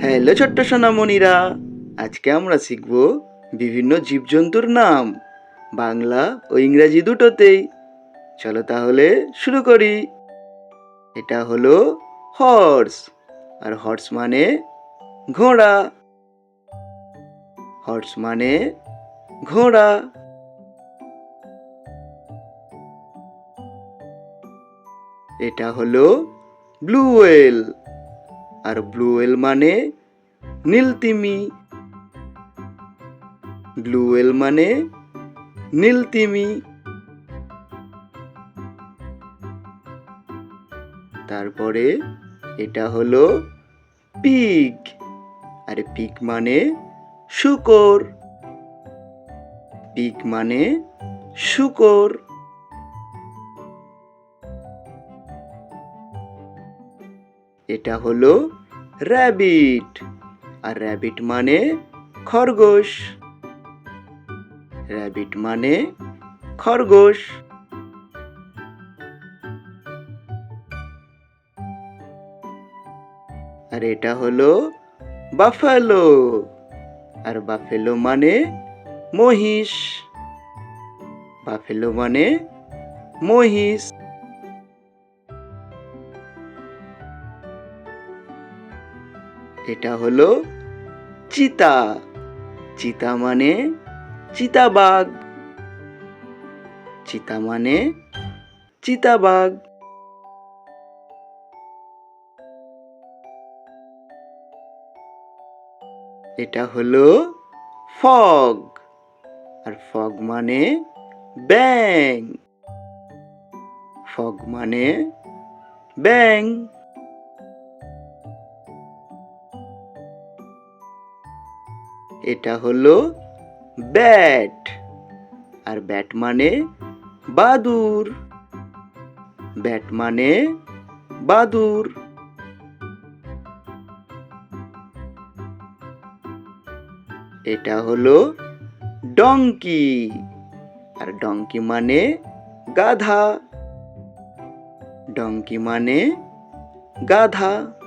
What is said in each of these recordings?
Hello ছোট্ট সোনামণিরা, আজকে আমরা শিখব বিভিন্ন জীবজন্তুর নাম, বাংলা ও ইংরাজি দুটোতেই। চলো তাহলে শুরু করি। এটা হলো হর্স আর হর্স মানে ঘোড়া। হর্স মানে ঘোড়া। এটা হলো ব্লু ওয়েল আর ব্লু ওয়েল মানে নীলতিমি ব্লু ওয়েল মানে নীলতিমি তারপরে এটা হলো পিগ। আর পিগ মানে শুকর। পিগ মানে শুকর। এটা হলো র্যাবিট আর র্যাবিট মানে খরগোশ। র্যাবিট মানে খরগোশ। আর এটা হলো বাফেলো আর বাফেলো মানে মহিষ। বাফেলো মানে মহিষ। এটা হলো চিতা। চিতা মানে চিতাবাঘ। চিতা মানে চিতাবাঘ। এটা হলো ফগ। আর ফগ মানে ব্যাং ফগ মানে ব্যাং এটা হলো ব্যাট। আর ব্যাট মানে বাদুর। ব্যাট মানে বাদুর। এটা হলো ডঙ্কি আর ডঙ্কি মানে গাধা। ডঙ্কি মানে গাধা।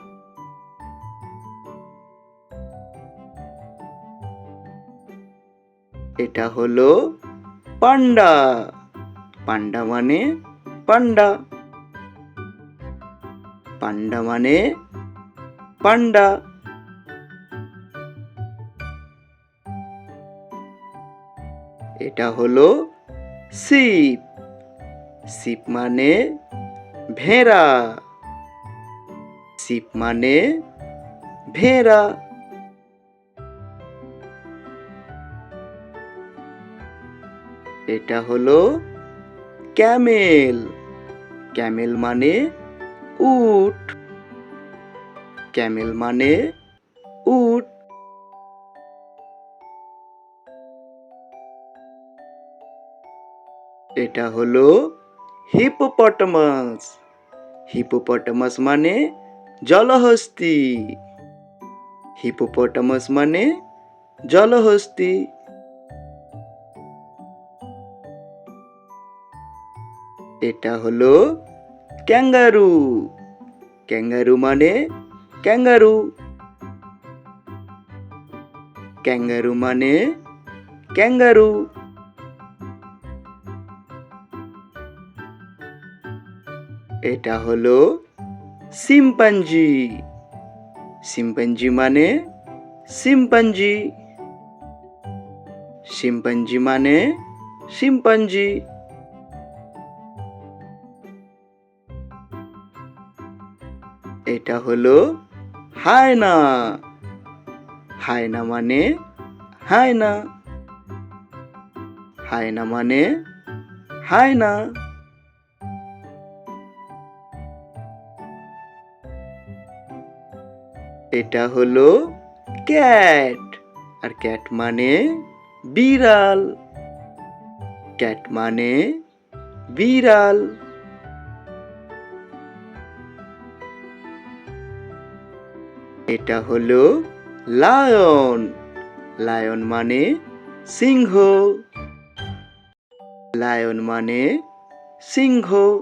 এটা হলো পান্ডা। পান্ডা মানে পান্ডা। পান্ডা মানে পান্ডা। এটা হলো শিপ। শিপ মানে ভেড়া। শিপ মানে ভেড়া। এটা হলো ক্যামেল। ক্যামেল মানে উট। ক্যামেল মানে উট। এটা হলো হিপোপটামাস। হিপোপটামাস মানে জলহস্তি। হিপোপটামাস মানে জলহস্তি। এটা হলো ক্যাঙ্গারু। ক্যাঙ্গারু মানে ক্যাঙ্গারু। ক্যাঙ্গারু মানে ক্যাঙ্গারু। এটা হলো সিম্পাঞ্জি। সিম্পাঞ্জি মানে সিম্পাঞ্জি। শিম্পাঞ্জি মানে শিম্পাঞ্জি এটা হলো হায়না। হায়না মানে হায়না। হায়না মানে হায়না। এটা হলো ক্যাট। আর ক্যাট মানে বিড়াল। ক্যাট মানে বিড়াল। এটা হলো লায়ন। লায়ন মানে সিংহ। লায়ন মানে সিংহ।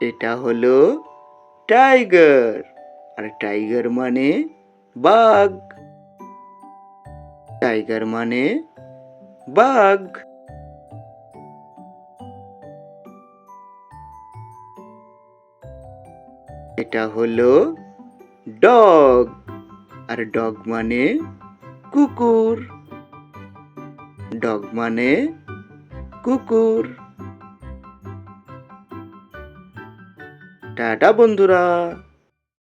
এটা হলো টাইগার। আর টাইগার মানে বাঘ। টাইগার মানে বাঘ। এটা হলো ডগ। আর ডগ মানে কুকুর। ডগ মানে কুকুর। টাটা বন্ধুরা।